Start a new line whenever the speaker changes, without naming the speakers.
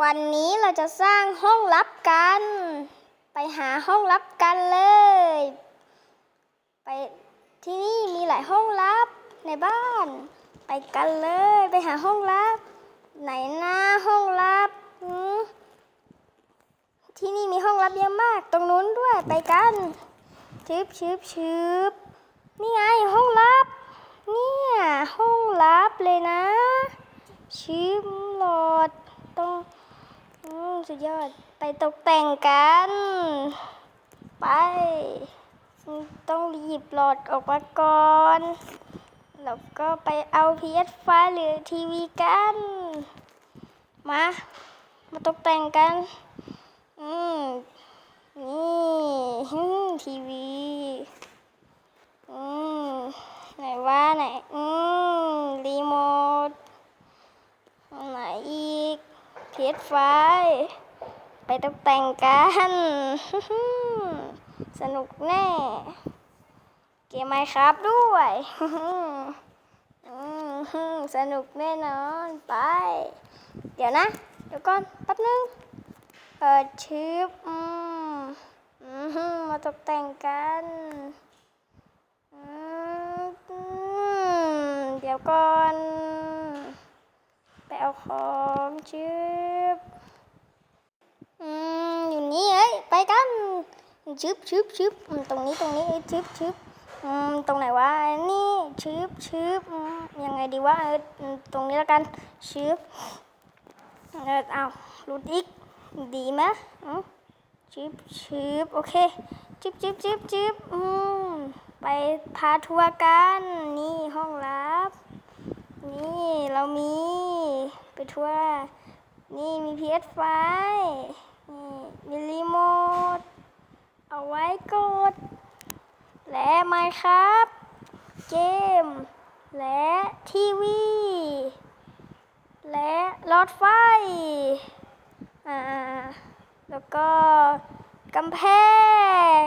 วันนี้เราจะสร้างห้องลับกัน ไปหาห้องลับกันเลย ไปที่นี่มีหลายห้องลับในบ้าน ไปกันเลยไปหาห้องลับ ไหนหน้าห้องลับที่นี่มีห้องลับเยอะมาก ตรงนู้นด้วยไปกันชึบชึบชึบนี่ไงห้องลับ เนี่ยห้องลับเลยนะชิมโหลอดตรง สุดยอด ไปตกแต่งกัน ไป ต้องหยิบหลอดออกมาก่อน แล้วก็ไปเอา PS5 หรือทีวีกัน มา มาตกแต่งกัน อืม นี่ทีวี อืม ไหนว่าไหน อืม รีโมท ไหนอีก เพชรไฟ ไปตกแต่งกัน สนุกแน่ เกมไมครับด้วยสนุกแน่นอนไป เดี๋ยวนะ เดี๋ยวก่อนแป๊บนึงเปิดชิปอืมมาตกแต่งกันเดี๋ยวก่อน ไปเอาของชิป อืมอยู่นี่เอ้ยไปกันชึบชึบชึบตรงนี้ตรงนี้เอ้ยชึบชึบอืมตรงไหนวะนี่ชึบชึบยังไงดีวะเออตรงนี้แล้วกันชึบเออเอาหลุดอีกดีไหมชึบชึบโอเคชึบชึบชึบชึบอืมไปพาทัวร์กันนี่ห้องลับ นี่เรามีไปทัวร์ นี่มี PS5 นี่มีรีโมท เอาไว้กด และไมครับ เกม และทีวี และหลอดไฟ อ่า แล้วก็กำแพง